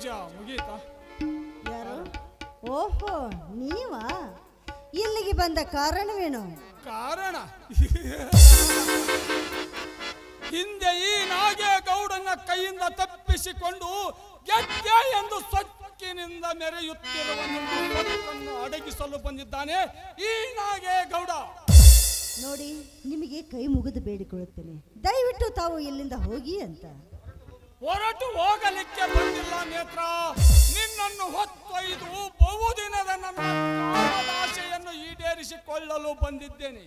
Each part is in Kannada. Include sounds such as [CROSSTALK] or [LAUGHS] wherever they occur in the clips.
ಪೂಜಾ ಮುಗೀತಾ? ಯಾರು? ಓಹೋ ನೀವಾ? ಇಲ್ಲಿಗೆ ಬಂದ ಕಾರಣವೇನು? ಕಾರಣ? ಹಿಂದೆ ಈ ನಾಗೇಗೌಡನ ಕೈಯಿಂದ ತಪ್ಪಿಸಿಕೊಂಡು ಗೆದ್ದೆ ಎಂದು ಸೊಕ್ಕಿನಿಂದ ಮೆರೆಯುತ್ತಿರುವ ಅಡಗಿಸಲು ಬಂದಿದ್ದಾನೆ ಈ ನಾಗೇಗೌಡ. ನೋಡಿ ನಿಮಗೆ ಕೈ ಮುಗಿದು ಬೇಡಿಕೊಳ್ಳುತ್ತೇನೆ. ದಯವಿಟ್ಟು ತಾವು ಇಲ್ಲಿಂದ ಹೋಗಿ ಅಂತ. ಹೊರಟು ಹೋಗಲಿಕ್ಕೆ ಬಂದಿಲ್ಲ ನೇತ್ರ. ನಿನ್ನನ್ನು ಹೊತ್ತೊಯ್ದು ಬಹುದಿನದ ನನ್ನ ಆಶೆಯನ್ನು ಈಡೇರಿಸಿಕೊಳ್ಳಲು ಬಂದಿದ್ದೇನೆ.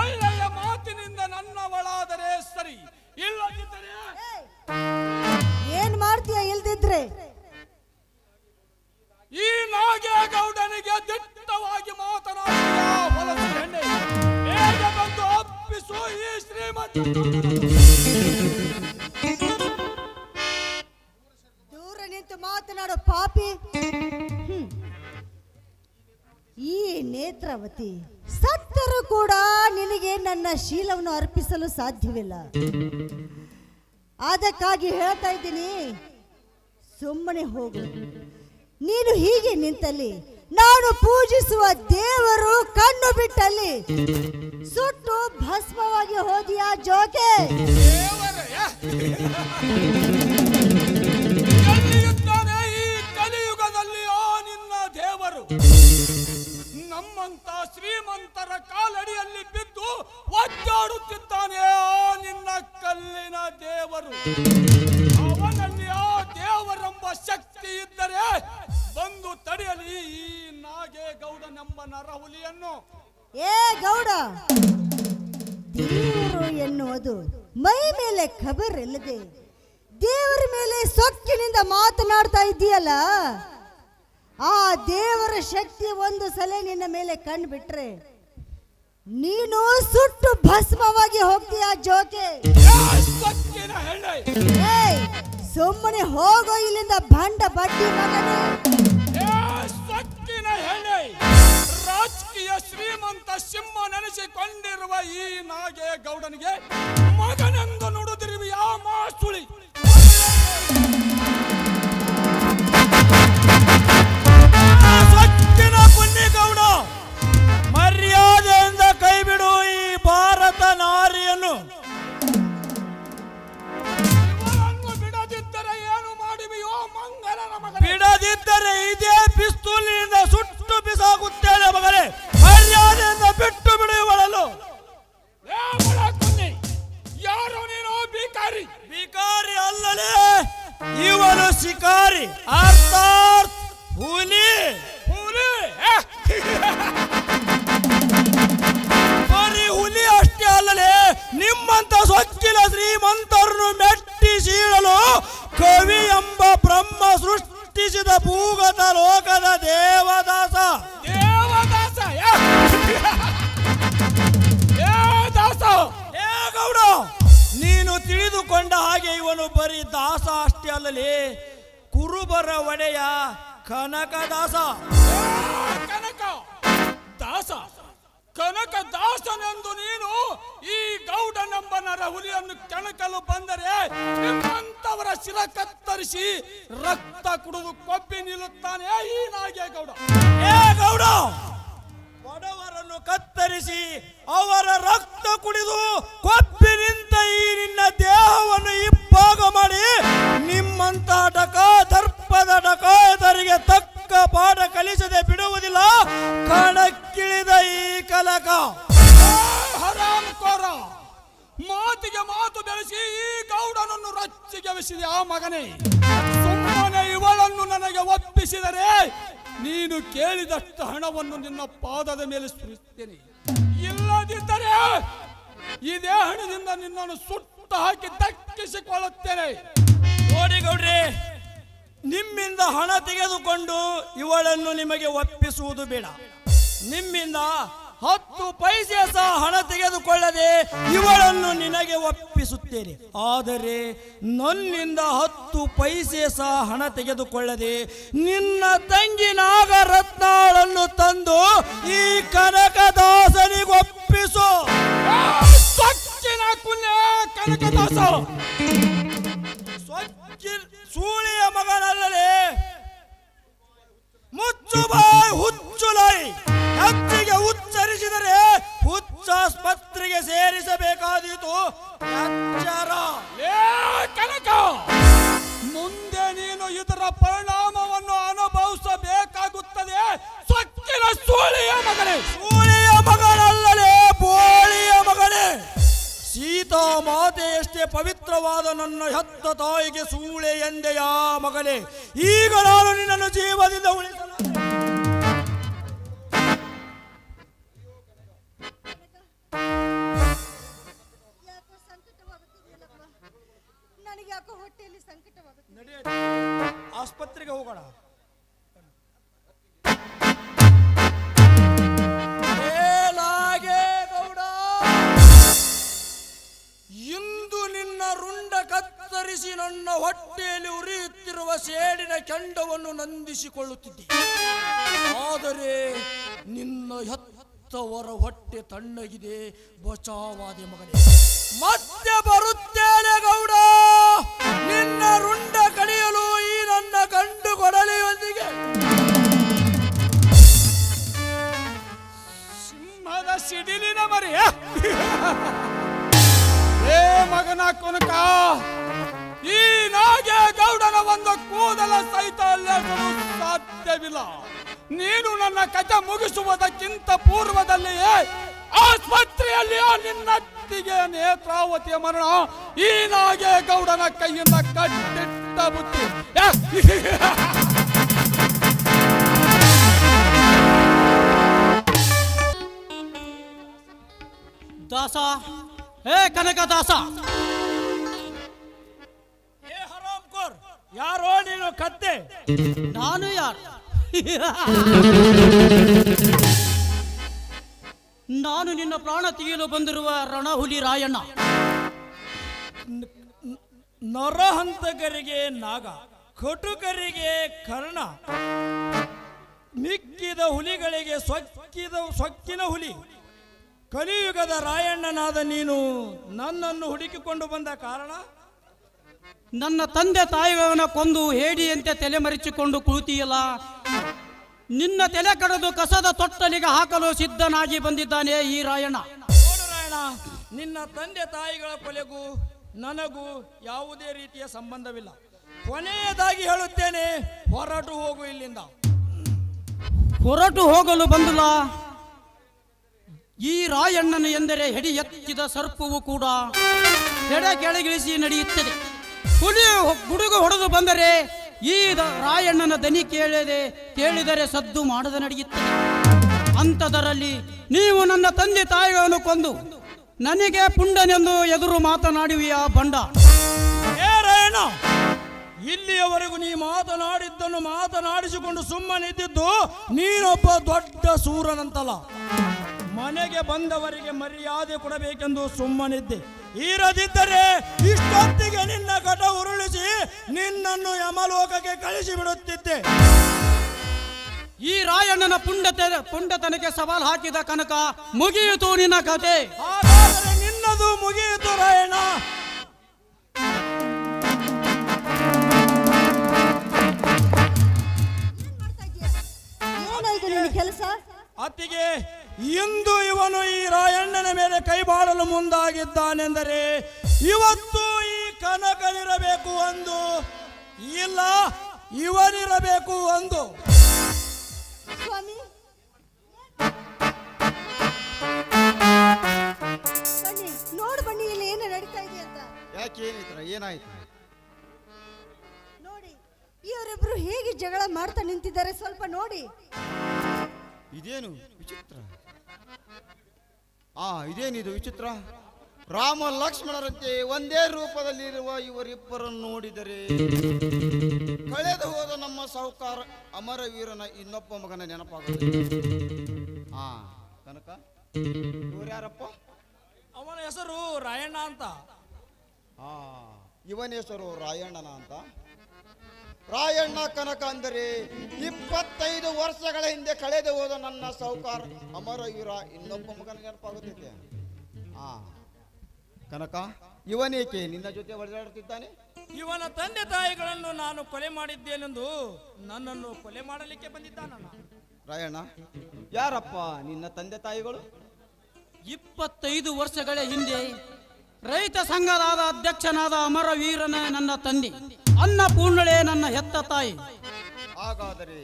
ಒಳ್ಳೆಯ ಮಾತಿನಿಂದ ನನ್ನವಳಾದರೆ ಸರಿ ಇಲ್ಲದಿದ್ದರೆ ಏನ್ ಮಾಡ್ತೀಯ ಇಲ್ದಿದ್ರೆ? ಈ ನಾಗೇಗೌಡನಿಗೆ ದಿಟ್ಟವಾಗಿ ಮಾತನಾಡಿದ ಹೊಲಸು ಹೆಣ್ಣೆ ಬೇಗ ಬಂದು ಒಪ್ಪಿಸು ಈ ಶ್ರೀಮತಿ ನೇತ್ರಾವತಿ ಸತ್ತರೂ ಕೂಡ ನಿನಗೆ ನನ್ನ ಶೀಲವನ್ನು ಅರ್ಪಿಸಲು ಸಾಧ್ಯವಿಲ್ಲ. ಅದಕ್ಕಾಗಿ ಹೇಳ್ತಾ ಇದ್ದೀನಿ, ಸುಮ್ಮನೆ ಹೋಗು. ನೀನು ಹೀಗೆ ನಿಂತಲ್ಲಿ, ನಾನು ಪೂಜಿಸುವ ದೇವರು ಕಣ್ಣು ಬಿಟ್ಟಲ್ಲಿ, ಸುಟ್ಟು ಭಸ್ಮವಾಗಿ ಹೋದಿಯಾ ಜೋಕೆ? ನಮ್ಮಂತ ಶ್ರೀಮಂತರ ಕಾಲಡಿಯಲ್ಲಿ ಬಿದ್ದು ಒದ್ದಾಡುತ್ತಿದ್ದಾನೆ ಆ ನಿನ್ನ ಕಲ್ಲಿನ ದೇವರು. ಅವನಲ್ಲಿ ಆ ದೇವರೆಂಬ ಶಕ್ತಿ ಇದ್ದರೆ ಬಂದು ತಡೆಯಲಿ ಈ ನಾಗೇಗೌಡನೆಂಬ ನರಹುಲಿಯನ್ನು. ಏ ಗೌಡ ದೇವರು ಎನ್ನುವುದು ಮೈ ಮೇಲೆ ಖಬರ್ ಇಲ್ಲದೆ ದೇವರ ಮೇಲೆ ಸೊಕ್ಕಿನಿಂದ ಮಾತನಾಡ್ತಾ ಇದ್ದೀಯಲ್ಲ ಆ ದೇವರ ಶಕ್ತಿ ಒಂದು ಸಲ ನಿನ್ನ ಮೇಲೆ ಕಣ್ಣು ಬಿಟ್ರೆ ನೀನು ಸುಟ್ಟು ಭಸ್ಮವಾಗಿ ಹೋಗ್ತೀಯ ಜೋಕೆ? ಸುಮ್ಮನೆ ಹೋಗೋ ಇಲ್ಲಿಂದ ಭಂಡ ಬಡ್ಡಿ ಮಗನೇ. ರಾಜಕೀಯ ಶ್ರೀಮಂತ ಸಿಂಹ ನೆನೆಸಿಕೊಂಡಿರುವ ಈ ನಾಗೇಗೌಡನಿಗೆ ಮಗನೆಂದು ನುಡಿದಿರುವ ಯಾ ಮಾಸುಳಿ ಸೊಕ್ಕಿನ ಶ್ರೀಮಂತರನ್ನು ಮೆಟ್ಟಿ ಸೀಳಲು ಕವಿ ಕನಕ ದಾಸನೆಂದು ನೀನು ಈ ಗೌಡ ನಂಬನ ಹುಲಿಯನ್ನು ಕೆಣಕಲು ಬಂದರೆ ನಿಮ್ಮಂತವರ ಶಿರ ಕತ್ತರಿಸಿ ರಕ್ತ ಕುಡಿದು ಕೊಬ್ಬಿ ನಿಲ್ಲುತ್ತಾನೆ ಈ ನಾಗೇಗೌಡ ಏ ಗೌಡ! ಬಡವರನ್ನು ಕತ್ತರಿಸಿ ಅವರ ರಕ್ತ ಕುಡಿದು ಕೊಬ್ಬಿ ನಿಂತ ಈ ನಿನ್ನ ದೇಹವನ್ನು ಇಬ್ಬಾಗ ಮಾಡಿ ನಿಮ್ಮಂತಹ ಡಕ ದರ್ಪದ ಡಕಾಯತರಿಗೆ ತಕ್ಕ ಪಾಠ ಕಲಿಸದೆ ಬಿಡುವುದಿಲ್ಲ. ಈ ಹರಾಮಕೋರ ಹರಾಮ್ ಕೋರ. ಮಾತಿಗೆ ಮಾತು ಬೆಳೆಸಿ ಈ ಗೌಡನನ್ನು ರಚ್ಚಿಗೆವಿಸಿದೆ ಆ ಮಗನೇ. ಸುಮ್ಮನೆ ಇವಳನ್ನು ನನಗೆ ಒಪ್ಪಿಸಿದರೆ ನೀನು ಕೇಳಿದಷ್ಟು ಹಣವನ್ನು ನಿನ್ನ ಪಾದದ ಮೇಲೆ ಸುರಿಸ್ತೇನೆ ಇಲ್ಲದಿದ್ದರೆ ಇದೇ ಹಣದಿಂದ ನಿನ್ನನ್ನು ಸುಟ್ಟು ಹಾಕಿ ದಕ್ಕಿಸಿಕೊಳ್ಳುತ್ತೇನೆ. ನೋಡಿ ಗೌಡ್ರಿ, ನಿಮ್ಮಿಂದ ಹಣ ತೆಗೆದುಕೊಂಡು ಇವಳನ್ನು ನಿಮಗೆ ಒಪ್ಪಿಸುವುದು ಬೇಡ. ನಿಮ್ಮಿಂದ ಹತ್ತು ಪೈಸೆ ಸಹ ಹಣ ತೆಗೆದುಕೊಳ್ಳದೆ ಇವಳನ್ನು ನಿನಗೆ ಒಪ್ಪಿಸುತ್ತೇನೆ. ಆದರೆ ನನ್ನಿಂದ ಹತ್ತು ಪೈಸೆ ಸಹ ಹಣ ತೆಗೆದುಕೊಳ್ಳದೆ ನಿನ್ನ ತಂಗಿ ನಾಗರತ್ನಾಳನ್ನು ತಂದು ಈ ಕನಕದಾಸನಿಗೆ ಒಪ್ಪಿಸು. ಕುಲ್ಲೆ ಕನಕದಾಸ. ಸ್ವಚ್ಛ ಸೂಳಿಯ ಮಗನಲ್ಲದೆ ಮುಚ್ಚು ಬಾಯ್ ಹೆಚ್ಚಿಗೆ ಉಚ್ಚರಿಸಿದರೆ ಹುಚ್ಚಾಸ್ಪತ್ರೆಗೆ ಸೇರಿಸಬೇಕಾದೀತು. ಕನಕ! ಮುಂದೆ ನೀನು ಇದರ ಪರಿಣಾಮವನ್ನು ಅನುಭವಿಸಬೇಕಾಗುತ್ತದೆ. ಸೊಕ್ಕಿನ ಸೂಳಿಯ ಮಗಳೇ ಸೂಳಿಯ ಮಗಳಲ್ಲಲೇ ಬೋಳಿಯ ಮಗಳೇ ಸೀತಾ ಮಾತೆಯಷ್ಟೇ ಪವಿತ್ರವಾದ ನನ್ನ ಹೆತ್ತ ತಾಯಿಗೆ ಸೂಳೆ ಎಂದೆಯಾ ಮಗಳೇ ಈಗ ನಾನು ನಿನ್ನನ್ನು ಜೀವದಿಂದ ಉಳಿಸಲು ಯಾಕೋ ಸಂಕಟವಾಗುತ್ತೆ? ಆಸ್ಪತ್ರೆಗೆ ಹೋಗೋಣ. ಗೌಡ ಇಂದು ನಿನ್ನ ರುಂಡ ಕತ್ತರಿಸಿ ನನ್ನ ಹೊಟ್ಟೆಯಲ್ಲಿ ಉರಿಯುತ್ತಿರುವ ಸೇಡಿನ ಕೆಂಡವನ್ನು ನಂದಿಸಿಕೊಳ್ಳುತ್ತಿದ್ದೆ. ಆದರೆ ನಿನ್ನ ಹೆತ್ತವರ ಹೊಟ್ಟೆ ತಣ್ಣಗಿದೆ. ಬಚಾವಾದೆ ಮಗನೇ. ಮತ್ತೆ ನಿನ್ನ ರುಂಡ ಕಡಿಯಲು ಈ ನನ್ನ ಕಂಡು ಕೊಡಲಿಯೊಂದಿಗೆ. ಸಿಂಹದ ಸಿಡಿಲಿನ ಮರಿ. ಏ ಮಗನ ಕುನಕ, ಈ ನಾಗೆ ಗೌಡನ ಒಂದು ಕೂದಲ ಸಹಿತ ಅಲ್ಲೇಸಲು ಸಾಧ್ಯವಿಲ್ಲ. ನೀನು ನನ್ನ ಕಥೆ ಮುಗಿಸುವುದಕ್ಕಿಂತ ಪೂರ್ವದಲ್ಲಿಯೇ ಆಸ್ಪತ್ರೆಯಲ್ಲಿ ನಿನ್ನತ್ತಿಗೆ ನೇತ್ರಾವತಿಯ ಮರಣ ಈ ನಾಗೆ ಗೌಡನ ಕೈಯಿಂದ ಕಟ್ಟಿಟ್ಟ ಬುತ್ತಿ ದಾಸ ಹೇ ಕನಕ ದಾಸ! ಯಾರೋ ನೀನು ಕತ್ತೆ? ನಾನು ಯಾರು? [LAUGHS] ನಾನು ನಿನ್ನ ಪ್ರಾಣ ತೆಗೆಯಲು ಬಂದಿರುವ ರಣಹುಲಿ ರಾಯಣ್ಣ. ನರಹಂತಕರಿಗೆ ನಾಗ ಕಟುಕರಿಗೆ ಕರ್ಣ ಮಿಕ್ಕಿದ ಹುಲಿಗಳಿಗೆ ಸೊಕ್ಕಿದ ಸೊಕ್ಕಿನ ಹುಲಿ ಕಲಿಯುಗದ ರಾಯಣ್ಣನಾದ ನೀನು ನನ್ನನ್ನು ಹುಡುಕಿಕೊಂಡು ಬಂದ ಕಾರಣ? ನನ್ನ ತಂದೆ ತಾಯಿಗಳನ್ನ ಕೊಂದು ಹೇಡಿಯಂತೆ ತಲೆಮರೆಚಿಕೊಂಡು ಕುಳಿತಿಯಲ್ಲ ನಿನ್ನ ತಲೆ ಕಡೆದು ಕಸದ ತೊಟ್ಟಲಿಗೆ ಹಾಕಲು ಸಿದ್ಧನಾಗಿ ಬಂದಿದ್ದಾನೆ ಈ ರಾಯಣ್ಣ ನೋಡು ರಾಯಣ್ಣ ನಿನ್ನ ತಂದೆ ತಾಯಿಗಳ ಕೊಲೆಗೂ ನನಗೂ ಯಾವುದೇ ರೀತಿಯ ಸಂಬಂಧವಿಲ್ಲ. ಕೊನೆಯದಾಗಿ ಹೇಳುತ್ತೇನೆ ಹೊರಟು ಹೋಗು ಇಲ್ಲಿಂದ. ಹೊರಟು ಹೋಗಲು ಬಂದಿಲ್ಲ ಈ ರಾಯಣ್ಣನ ಎಂದರೆ ಹೆಡಿ ಎತ್ತಿದ ಸರ್ಪವು ಕೂಡ ಹೆಡ ಕೆಳಗಿಳಿಸಿ ನಡೆಯುತ್ತದೆ. ಹುಲಿ ಗುಡುಗು ಹೊಡೆದು ಬಂದರೆ ಈ ರಾಯಣ್ಣನ ದನಿ ಕೇಳದೆ ಕೇಳಿದರೆ ಸದ್ದು ಮಾಡದೆ ನಡೆಯುತ್ತದೆ ಅಂಥದರಲ್ಲಿ ನೀವು ನನ್ನ ತಂದೆ ತಾಯಿಗಳನ್ನು ಕೊಂದು ನನಗೆ ಪುಂಡನೆಂದು ಎದುರು ಮಾತನಾಡುವಿಯ ಬಂಡ. ಏ ರಾಯಣ್ಣ ಇಲ್ಲಿಯವರೆಗೂ ನೀ ಮಾತನಾಡಿದ್ದನ್ನು ಮಾತನಾಡಿಸಿಕೊಂಡು ಸುಮ್ಮನಿದ್ದಿದ್ದು ನೀನೊಬ್ಬ ದೊಡ್ಡ ಸೂರನಂತಲ್ಲ. ಮನೆಗೆ ಬಂದವರಿಗೆ ಮರ್ಯಾದೆ ಕೊಡಬೇಕೆಂದು ಸುಮ್ಮನಿದ್ದೆ. ಇರದಿದ್ದರೆ ಇಷ್ಟೊತ್ತಿಗೆ ನಿನ್ನ ಕಟ ಉರುಳಿಸಿ ನಿನ್ನನ್ನು ಯಮಲೋಕಕ್ಕೆ ಕಳಿಸಿ ಬಿಡುತ್ತಿದ್ದೆ. ಈ ರಾಯಣ್ಣನ ಪುಂಡತೆ ಪುಂಡತನಕ್ಕೆ ಸವಾಲ್ ಹಾಕಿದ ಕನಕ ಮುಗಿಯಿತು ನಿನ್ನ ಕತೆ. ಮುಂದಾಗಿದ್ದಾನೆಂದರೆ ಇವತ್ತು ಈ ಕನಕನಿರಬೇಕು ಒಂದು ಇಲ್ಲ ಇವನಿರಬೇಕು ಒಂದು ಸ್ವಾಮಿ. ಬನ್ನಿ ನೋಡು ಬನ್ನಿ ಇಲ್ಲಿ ಏನು ನಡೀತಾ ಇದೆ ಅಂತ. ಯಾಕೆ ಏನಿತ್ರ ಏನಾಯ್ತು? ನೋಡಿ ಇವರಿಬ್ರು ಹೇಗೆ ಜಗಳ ಮಾಡ್ತಾ ನಿಂತಿದ್ದಾರೆ ಸ್ವಲ್ಪ ನೋಡಿ. ಇದೇನು ವಿಚಿತ್ರ? ಆ ಇದೇನಿದು ವಿಚಿತ್ರ? ರಾಮ ಲಕ್ಷ್ಮಣರಂತೆ ಒಂದೇ ರೂಪದಲ್ಲಿ ಇರುವ ಇವರಿಬ್ಬರನ್ನು ನೋಡಿದರೆ ಕಳೆದು ಹೋದ ನಮ್ಮ ಸಾಹುಕಾರ ಅಮರವೀರನ ಇನ್ನೊಬ್ಬ ಮಗನ ನೆನಪಾಗುತ್ತೆ. ಆ ಕನಕ ಇವರ್ಯಾರಪ್ಪ ಅವನ ಹೆಸರು ರಾಯಣ್ಣ ಅಂತ. ಆ ಇವನ ಹೆಸರು ರಾಯಣ್ಣನ ಅಂತ. ರಾಯಣ್ಣ ಕನಕ ಅಂದರೆ ಇಪ್ಪತ್ತೈದು ವರ್ಷಗಳ ಹಿಂದೆ ಕಳೆದು ಹೋದ ನನ್ನ ಸಾಹುಕಾರ. ಅಮರವೀರ ಇನ್ನೊಬ್ಬ ಮಗನ ನೆನಪಾಗುತ್ತಿದ್ದೆ ಆ ಕನಕ ಇವನೇಕೆ ನಿನ್ನ ಜೊತೆ ಹೊಡೆದಾಡುತ್ತಿದ್ದಾನೆ ಇವನ ತಂದೆ ತಾಯಿಗಳನ್ನು ನಾನು ಕೊಲೆ ಮಾಡಿದ್ದೇನೆಂದು ನನ್ನನ್ನು ಕೊಲೆ ಮಾಡಲಿಕ್ಕೆ ಬಂದಿದ್ದಾನ ರಾಯಣ್ಣ ಯಾರಪ್ಪ ನಿನ್ನ ತಂದೆ ತಾಯಿಗಳು? ಇಪ್ಪತ್ತೈದು ವರ್ಷಗಳ ಹಿಂದೆ ರೈತ ಸಂಘದಾದ ಅಧ್ಯಕ್ಷನಾದ ಅಮರ ವೀರನೇ ನನ್ನ ತಂದೆ. ಅನ್ನಪೂರ್ಣಳೆ ನನ್ನ ಹೆತ್ತ ತಾಯಿ. ಹಾಗಾದರೆ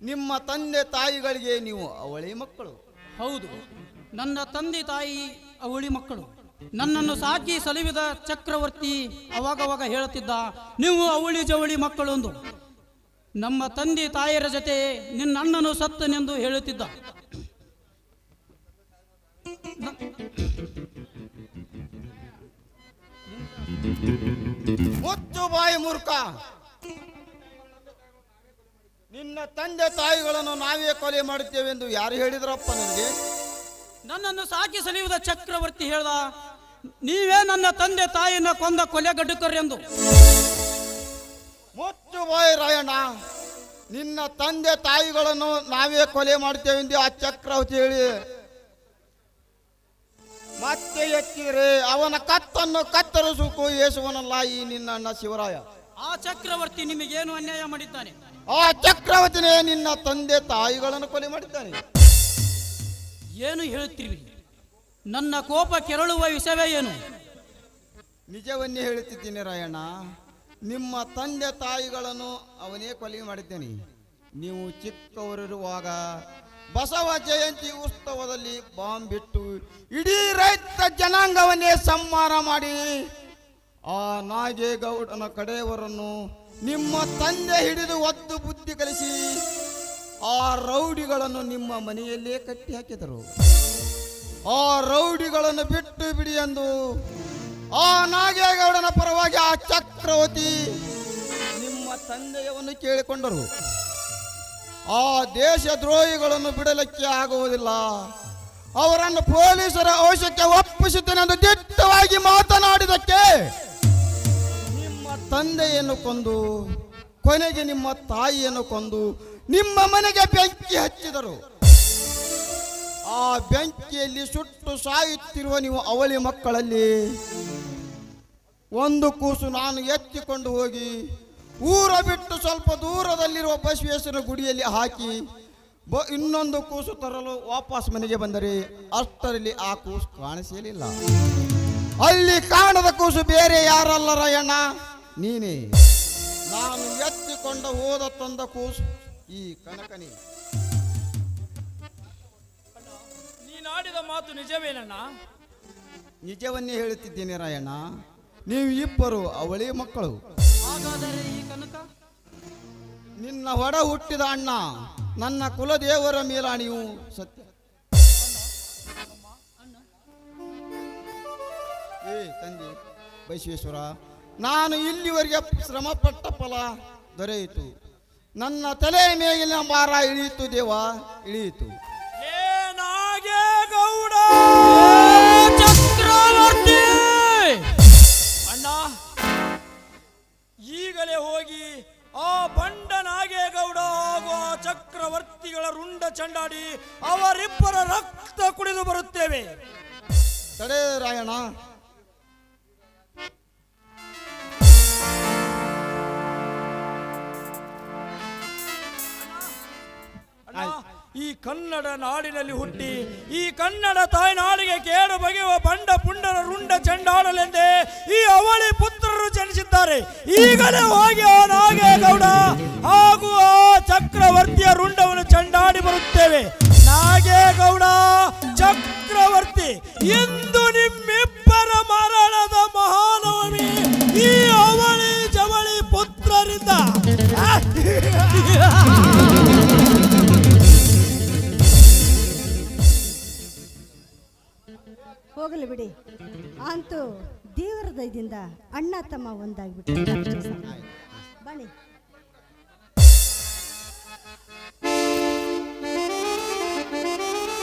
ನಿಮ್ಮ ತಂದೆ ತಾಯಿಗಳಿಗೆ ನೀವು ಅವಳಿ ಮಕ್ಕಳು. ಹೌದು ನನ್ನ ತಂದೆ ತಾಯಿ ಅವಳಿ ಮಕ್ಕಳು. ನನ್ನನ್ನು ಸಾಕಿ ಸಲುವಿದ ಚಕ್ರವರ್ತಿ ಅವಾಗವಾಗ ಹೇಳುತ್ತಿದ್ದ ನೀವು ಅವಳಿ ಜವಳಿ ಮಕ್ಕಳೊಂದು ನಮ್ಮ ತಂದೆ ತಾಯಿಯರ ಜೊತೆ ನಿನ್ನ ಅಣ್ಣನು ಸತ್ತನೆಂದು ಹೇಳುತ್ತಿದ್ದ. ಮುಚ್ಚು ಬಾಯಿ ಮೂರ್ಖ. ನಿನ್ನ ತಂದೆ ತಾಯಿಗಳನ್ನು ನಾವೇ ಕೊಲೆ ಮಾಡುತ್ತೇವೆ ಎಂದು ಯಾರು ಹೇಳಿದ್ರಪ್ಪ ನನಗೆ? ನನ್ನನ್ನು ಸಾಕಿ ಸಲಿಯುವುದ ಚಕ್ರವರ್ತಿ ಹೇಳ್ದ ನೀವೇ ನನ್ನ ತಂದೆ ತಾಯಿನ ಕೊಂದ ಕೊಲೆ ಎಂದು. ಮುಚ್ಚು ಬಾಯಿ ರಾಯಣ್ಣ ನಿನ್ನ ತಂದೆ ತಾಯಿಗಳನ್ನು ನಾವೇ ಕೊಲೆ ಮಾಡ್ತೇವೆ ಎಂದು ಆ ಚಕ್ರವರ್ತಿ ಹೇಳಿ. ಮತ್ತೆ ಎತ್ತಿರೆ ಅವನ ಕತ್ತನ್ನು ಕತ್ತರಿಸುಕು ಯೇಸುವನಲ್ಲ ಈ ನಿನ್ನ ಅಣ್ಣ ಶಿವರಾಯ. ಆ ಚಕ್ರವರ್ತಿ ನಿಮಗೇನು ಅನ್ಯಾಯ ಮಾಡಿದ್ದಾನೆ? ಆ ಚಕ್ರವರ್ತಿನೇ ನಿನ್ನ ತಂದೆ ತಾಯಿಗಳನ್ನು ಕೊಲೆ ಮಾಡಿದ್ದಾನೆ. ಏನು ಹೇಳುತ್ತೀರಿ? ನನ್ನ ಕೋಪ ಕೆರಳುವ ವಿಷಯವೇ ಏನು? ನಿಜವನ್ನೇ ಹೇಳುತ್ತಿದ್ದೀನಿ ರಾಯಣ್ಣ. ನಿಮ್ಮ ತಂದೆ ತಾಯಿಗಳನ್ನು ಅವನೇ ಕೊಲೆ ಮಾಡಿದ್ದೇನೆ. ನೀವು ಚಿಕ್ಕವರಿರುವಾಗ ಬಸವ ಜಯಂತಿ ಉತ್ಸವದಲ್ಲಿ ಬಾಂಬ್ ಬಿಟ್ಟು ಇಡೀ ರೈತ ಜನಾಂಗವನ್ನೇ ಸಂಹಾರ ಮಾಡಿ ಆ ನಾಗೇಗೌಡನ ಕಡೆಯವರನ್ನು ನಿಮ್ಮ ತಂದೆ ಹಿಡಿದು ಒದ್ದು ಬುದ್ಧಿ ಕಲಿಸಿ ಆ ರೌಡಿಗಳನ್ನು ನಿಮ್ಮ ಮನೆಯಲ್ಲೇ ಕಟ್ಟಿ ಹಾಕಿದರು. ಆ ರೌಡಿಗಳನ್ನು ಬಿಟ್ಟು ಬಿಡಿ ಎಂದು ಆ ನಾಗೇಗೌಡನ ಪರವಾಗಿ ಆ ಚಕ್ರವರ್ತಿ ನಿಮ್ಮ ತಂದೆಯವನ್ನು ಕೇಳಿಕೊಂಡರು. ಆ ದೇಶ ದ್ರೋಹಿಗಳನ್ನು ಬಿಡಲಿಕ್ಕೆ ಆಗುವುದಿಲ್ಲ. ಅವರನ್ನು ಪೊಲೀಸರ ಅವಶ್ಯಕ್ಕೆ ಒಪ್ಪಿಸುತ್ತೇನೆಂದು ದಿಟ್ಟವಾಗಿ ಮಾತನಾಡಿದಕ್ಕೆ ನಿಮ್ಮ ತಂದೆಯನ್ನು ಕೊಂದು, ಕೊನೆಗೆ ನಿಮ್ಮ ತಾಯಿಯನ್ನು ಕೊಂದು, ನಿಮ್ಮ ಮನೆಗೆ ಬೆಂಕಿ ಹಚ್ಚಿದರು. ಆ ಬೆಂಕಿಯಲ್ಲಿ ಸುಟ್ಟು ಸಾಯುತ್ತಿರುವ ನೀವು ಅವಳಿ ಮಕ್ಕಳಲ್ಲಿ, ಒಂದು ಕೂಸು ನಾನು ಎತ್ತಿಕೊಂಡು ಹೋಗಿ ಊರ ಬಿಟ್ಟು ಸ್ವಲ್ಪ ದೂರದಲ್ಲಿರುವ ಬಸವೇಶ್ವರ ಗುಡಿಯಲ್ಲಿ ಹಾಕಿ ಬ ಇನ್ನೊಂದು ಕೂಸು ತರಲು ವಾಪಸ್ ಮನೆಗೆ ಬಂದರೆ ಅಷ್ಟರಲ್ಲಿ ಆ ಕೂಸು ಕಾಣಿಸಲಿಲ್ಲ. ಅಲ್ಲಿ ಕಾಣದ ಕೂಸು ಬೇರೆ ಯಾರಲ್ಲ ರಾಯಣ್ಣ? ನೀನೇ. ನಾನು ಎತ್ತಿಕೊಂಡ ಹೋದ ತಂದ ಕೂಸು ಈ ಕನಕನಿ. ನೀನಾಡಿದ ಮಾತು ನಿಜವೇನಣ್ಣ? ನಿಜವನ್ನೇ ಹೇಳುತ್ತಿದ್ದೀನಿ ರಾಯಣ್ಣ. ನೀವು ಇಬ್ಬರು ಅವಳಿ ಮಕ್ಕಳು. ಹಾಗಾದರೆ ಈ ಕನಕ? ನಿನ್ನ ಹೊಡ ಹುಟ್ಟಿದ ಅಣ್ಣ, ನನ್ನ ಕುಲದೇವರ ಮೇಲಾಣಿಯು ಸತ್ಯ. ಏ ತಂದೆ ಬೈಶ್ವೇಶ್ವರ ನಾನು ಇಲ್ಲಿವರೆಗೆ ಶ್ರಮ ಪಟ್ಟ ಫಲ ದೊರೆಯಿತು. ನನ್ನ ತಲೆಯ ಮೇಲಿನ ಭಾರ ಇಳಿಯಿತು ದೇವ, ಇಳಿಯಿತು. ನಾಗೇಗೌಡ ಆ ಚಕ್ರವರ್ತಿಗಳ ರುಂಡ ಚಂಡಾಡಿ ಅವರಿಬ್ಬರ ರಕ್ತ ಕುಡಿದು ಬರುತ್ತೇವೆ. ತಡೆ ರಾಯಣ್ಣ. ಈ ಕನ್ನಡ ನಾಡಿನಲ್ಲಿ ಹುಟ್ಟಿ ಈ ಕನ್ನಡ ತಾಯ್ನಾಡಿಗೆ ಕೇಡು ಬಗೆಯುವ ಬಂಡ ಪುಂಡರ ರುಂಡ ಚಂಡಾಡಲೆಂದೇ ಈ ಅವಳಿ ಪುತ್ರರು ಜನಿಸಿದ್ದಾರೆ. ಈಗಲೇ ಹೋಗಿ ಆ ನಾಗೇಗೌಡ ಹಾಗೂ ಆ ಚಕ್ರವರ್ತಿಯ ರುಂಡವನ್ನು ಚಂಡಾಡಿ ಬರುತ್ತೇವೆ. ನಾಗೇಗೌಡ, ಚಕ್ರವರ್ತಿ, ಇಂದು ನಿಮ್ಮಿಬ್ಬರ ಮರಣದ ಮಹಾನವಮಿ ಈ ಅವಳಿ ಜವಳಿ ಪುತ್ರರಿಂದ. ಹೋಗಲಿ ಬಿಡಿ. ಅಂತೂ ದೇವರ ದಯದಿಂದ ಅಣ್ಣ ತಮ್ಮ ಒಂದಾಗ್ಬಿಟ್ಟು ಬನ್ನಿ.